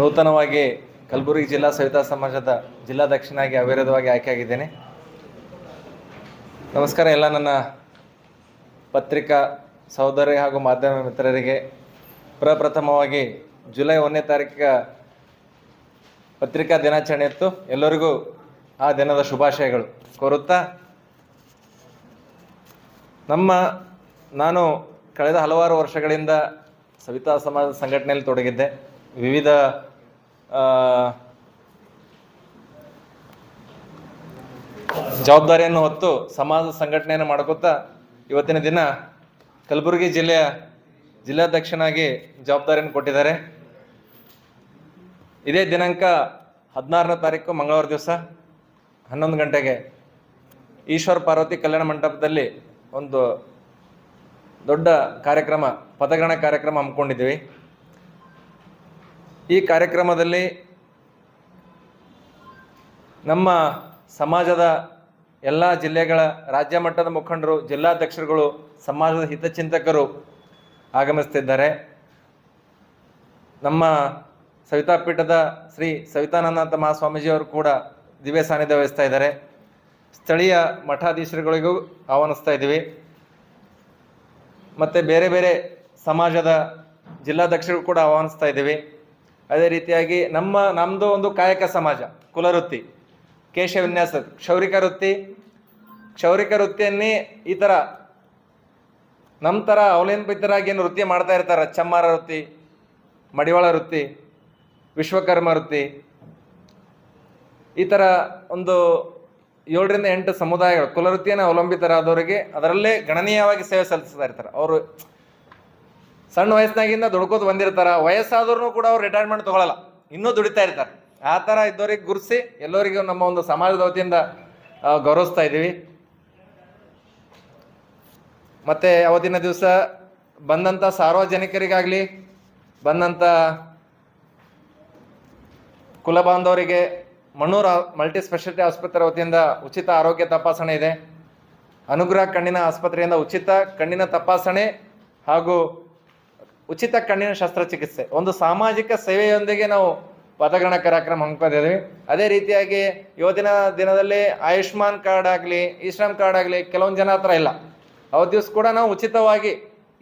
ನೂತನವಾಗಿ ಕಲಬುರಗಿ ಜಿಲ್ಲಾ ಸವಿತಾ ಸಮಾಜದ ಜಿಲ್ಲಾಧ್ಯಕ್ಷನಾಗಿ ಅವಿರೋಧವಾಗಿ ಆಯ್ಕೆಯಾಗಿದ್ದೇನೆ. ನಮಸ್ಕಾರ ಎಲ್ಲ ನನ್ನ ಪತ್ರಿಕಾ ಸಹೋದರಿ ಹಾಗೂ ಮಾಧ್ಯಮ ಮಿತ್ರರಿಗೆ. ಪ್ರಪ್ರಥಮವಾಗಿ ಜುಲೈ ಒಂದನೇ ತಾರೀಕಿನ ಪತ್ರಿಕಾ ದಿನಾಚರಣೆ ಇತ್ತು. ಎಲ್ಲರಿಗೂ ಆ ದಿನದ ಶುಭಾಶಯಗಳು. ಕೋರುತ್ತಾ ನಮ್ಮ ನಾನು ಕಳೆದ ಹಲವಾರು ವರ್ಷಗಳಿಂದ ಸವಿತಾ ಸಮಾಜ ಸಂಘಟನೆಯಲ್ಲಿ ತೊಡಗಿದ್ದೆ. ವಿವಿಧ ಜವಾಬ್ದಾರಿಯನ್ನು ಹೊತ್ತು ಸಮಾಜ ಸಂಘಟನೆಯನ್ನು ಮಾಡ್ಕೋತಾ ಇವತ್ತಿನ ದಿನ ಕಲಬುರಗಿ ಜಿಲ್ಲೆಯ ಜಿಲ್ಲಾಧ್ಯಕ್ಷನಾಗಿ ಜವಾಬ್ದಾರಿಯನ್ನು ಕೊಟ್ಟಿದ್ದಾರೆ. ಇದೇ ದಿನಾಂಕ ಹದಿನಾರನೇ ತಾರೀಕು ಮಂಗಳವಾರ ದಿವಸ ಹನ್ನೊಂದು ಗಂಟೆಗೆ ಈಶ್ವರ ಪಾರ್ವತಿ ಕಲ್ಯಾಣ ಮಂಟಪದಲ್ಲಿ ಒಂದು ದೊಡ್ಡ ಕಾರ್ಯಕ್ರಮ, ಪದಗ್ರಹಣ ಕಾರ್ಯಕ್ರಮ ಹಮ್ಮಿಕೊಂಡಿದ್ದೀವಿ. ಈ ಕಾರ್ಯಕ್ರಮದಲ್ಲಿ ನಮ್ಮ ಸಮಾಜದ ಎಲ್ಲ ಜಿಲ್ಲೆಗಳ ರಾಜ್ಯ ಮಟ್ಟದ ಮುಖಂಡರು, ಜಿಲ್ಲಾಧ್ಯಕ್ಷರುಗಳು, ಸಮಾಜದ ಹಿತಚಿಂತಕರು ಆಗಮಿಸ್ತಿದ್ದಾರೆ ನಮ್ಮ ಸವಿತಾಪೀಠದ ಶ್ರೀ ಸವಿತಾನಂದನಾಥ ಮಹಾಸ್ವಾಮೀಜಿಯವರು ಕೂಡ ದಿವ್ಯ ಸಾನ್ನಿಧ್ಯ ವಹಿಸ್ತಾ ಇದ್ದಾರೆ. ಸ್ಥಳೀಯ ಮಠಾಧೀಶರುಗಳಿಗೂ ಆಹ್ವಾನಿಸ್ತಾ ಇದ್ದೀವಿ. ಮತ್ತು ಬೇರೆ ಬೇರೆ ಸಮಾಜದ ಜಿಲ್ಲಾಧ್ಯಕ್ಷರು ಕೂಡ ಆಹ್ವಾನಿಸ್ತಾ ಇದ್ದೀವಿ. ಅದೇ ರೀತಿಯಾಗಿ ನಮ್ಮ ನಮ್ಮದು ಒಂದು ಕಾಯಕ ಸಮಾಜ, ಕುಲವೃತ್ತಿ ಕೇಶ ವಿನ್ಯಾಸ, ಕ್ಷೌರಿಕ ವೃತ್ತಿ. ಕ್ಷೌರಿಕ ವೃತ್ತಿಯನ್ನೇ ಈ ಥರ ನಮ್ಮ ಥರ ಅವಲಂಬಿತರಾಗಿ ಏನು ವೃತ್ತಿ ಮಾಡ್ತಾ ಇರ್ತಾರೆ? ಚಮ್ಮಾರ ವೃತ್ತಿ, ಮಡಿವಾಳ ವೃತ್ತಿ, ವಿಶ್ವಕರ್ಮ ವೃತ್ತಿ. ಈ ಥರ ಒಂದು ಏಳರಿಂದ ಎಂಟು ಸಮುದಾಯಗಳು ಕುಲವೃತ್ತಿಯನ್ನು ಅವಲಂಬಿತರಾದವರಿಗೆ ಅದರಲ್ಲೇ ಗಣನೀಯವಾಗಿ ಸೇವೆ ಸಲ್ಲಿಸ್ತಾ ಇರ್ತಾರೆ. ಅವರು ಸಣ್ಣ ವಯಸ್ಸಿನಾಗಿಂದ ದುಡ್ಕೋತ ಬಂದಿರ್ತಾರ ವಯಸ್ಸಾದ್ರೂ ಕೂಡ ಅವ್ರು ರಿಟೈರ್ಮೆಂಟ್ ತಗೊಳಲ್ಲ. ಇನ್ನೂ ದುಡಿತಾ ಇರ್ತಾರೆ. ಆ ಥರ ಇದ್ದವ್ರಿಗೆ ಗುರುಸಿ ಎಲ್ಲರಿಗೂ ನಮ್ಮ ಒಂದು ಸಮಾಜದ ವತಿಯಿಂದ ಗೌರವಿಸ್ತಾ ಇದ್ದೀವಿ. ಮತ್ತೆ ಅವತ್ತಿನ ದಿವಸ ಬಂದಂಥ ಸಾರ್ವಜನಿಕರಿಗಾಗಲಿ ಬಂದಂಥ ಕುಲ ಬಾಂಧವರಿಗೆ ಮಣ್ಣೂರು ಮಲ್ಟಿ ಸ್ಪೆಷಾಲಿಟಿ ಆಸ್ಪತ್ರೆ ವತಿಯಿಂದ ಉಚಿತ ಆರೋಗ್ಯ ತಪಾಸಣೆ ಇದೆ. ಅನುಗ್ರಹ ಕಣ್ಣಿನ ಆಸ್ಪತ್ರೆಯಿಂದ ಉಚಿತ ಕಣ್ಣಿನ ತಪಾಸಣೆ ಹಾಗೂ ಉಚಿತ ಕಣ್ಣಿನ ಶಸ್ತ್ರಚಿಕಿತ್ಸೆ. ಒಂದು ಸಾಮಾಜಿಕ ಸೇವೆಯೊಂದಿಗೆ ನಾವು ಪದಗ್ರಹಣ ಕಾರ್ಯಕ್ರಮ ಹಮ್ಮಿಕೊಂಡಿದ್ದೀವಿ. ಅದೇ ರೀತಿಯಾಗಿ ಇವತ್ತಿನ ದಿನದಲ್ಲಿ ಆಯುಷ್ಮಾನ್ ಕಾರ್ಡ್ ಆಗಲಿ ಈ ಕಾರ್ಡ್ ಆಗಲಿ ಕೆಲವೊಂದು ಜನ ಹತ್ರ ಇಲ್ಲ. ಅವತ್ತು ದಿವಸ ಕೂಡ ನಾವು ಉಚಿತವಾಗಿ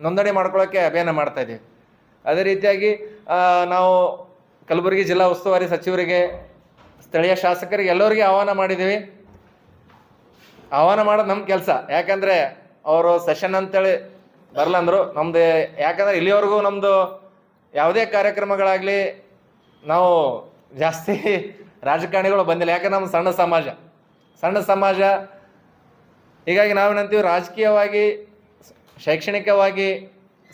ನೋಂದಣಿ ಮಾಡ್ಕೊಳ್ಳೋಕ್ಕೆ ಅಭಿಯಾನ ಮಾಡ್ತಾ ಇದ್ದೀವಿ. ಅದೇ ರೀತಿಯಾಗಿ ನಾವು ಕಲಬುರಗಿ ಜಿಲ್ಲಾ ಉಸ್ತುವಾರಿ ಸಚಿವರಿಗೆ, ಸ್ಥಳೀಯ ಶಾಸಕರಿಗೆ ಎಲ್ಲರಿಗೆ ಆಹ್ವಾನ ಮಾಡಿದ್ದೀವಿ. ಆಹ್ವಾನ ಮಾಡೋದು ನಮ್ಮ ಕೆಲಸ. ಯಾಕಂದರೆ ಅವರು ಸೆಷನ್ ಅಂತೇಳಿ ಬರಲಂದ್ರು ನಮ್ದು ಯಾಕಂದ್ರೆ ಇಲ್ಲಿವರೆಗೂ ನಮ್ಮದು ಯಾವುದೇ ಕಾರ್ಯಕ್ರಮಗಳಾಗಲಿ ನಾವು ಜಾಸ್ತಿ ರಾಜಕಾರಣಿಗಳು ಬಂದಿಲ್ಲ. ಯಾಕಂದ್ರೆ ನಮ್ಮ ಸಣ್ಣ ಸಮಾಜ. ಸಣ್ಣ ಸಮಾಜ, ಹೀಗಾಗಿ ನಾವೇನಂತೀವಿ ರಾಜಕೀಯವಾಗಿ, ಶೈಕ್ಷಣಿಕವಾಗಿ,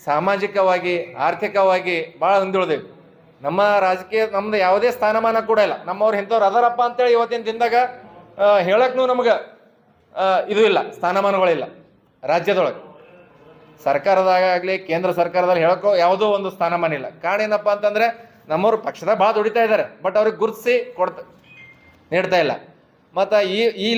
ಸಾಮಾಜಿಕವಾಗಿ, ಆರ್ಥಿಕವಾಗಿ ಭಾಳ ಹಿಂದುಳಿದೇವಿ ನಮ್ಮ ರಾಜಕೀಯ, ನಮ್ದು ಯಾವುದೇ ಸ್ಥಾನಮಾನ ಕೂಡ ಇಲ್ಲ. ನಮ್ಮವ್ರು ಇಂಥವ್ರು ಅದಾರಪ್ಪ ಅಂತೇಳಿ ಇವತ್ತಿನ ದಿನದಾಗ ಹೇಳಕ್ನು ನಮ್ಗೆ ಇದು ಇಲ್ಲ, ಸ್ಥಾನಮಾನಗಳಿಲ್ಲ ರಾಜ್ಯದೊಳಗೆ. ಸರ್ಕಾರದಾಗಲಿ ಕೇಂದ್ರ ಸರ್ಕಾರದಲ್ಲಿ ಹೇಳೋಕ್ಕೋ ಯಾವುದೋ ಒಂದು ಸ್ಥಾನಮಾನ ಇಲ್ಲ. ಕಾರಣ ಏನಪ್ಪ ಅಂತಂದ್ರೆ, ನಮ್ಮವ್ರು ಪಕ್ಷದಾಗ ಭಾಳ ದುಡಿತಾ ಇದ್ದಾರೆ. ಬಟ್ ಅವ್ರಿಗೆ ಗುರುತಿಸಿ ಕೊಡ್ತಾ, ನೀಡ್ತಾ ಇಲ್ಲ. ಮತ್ತು ಈ ಈ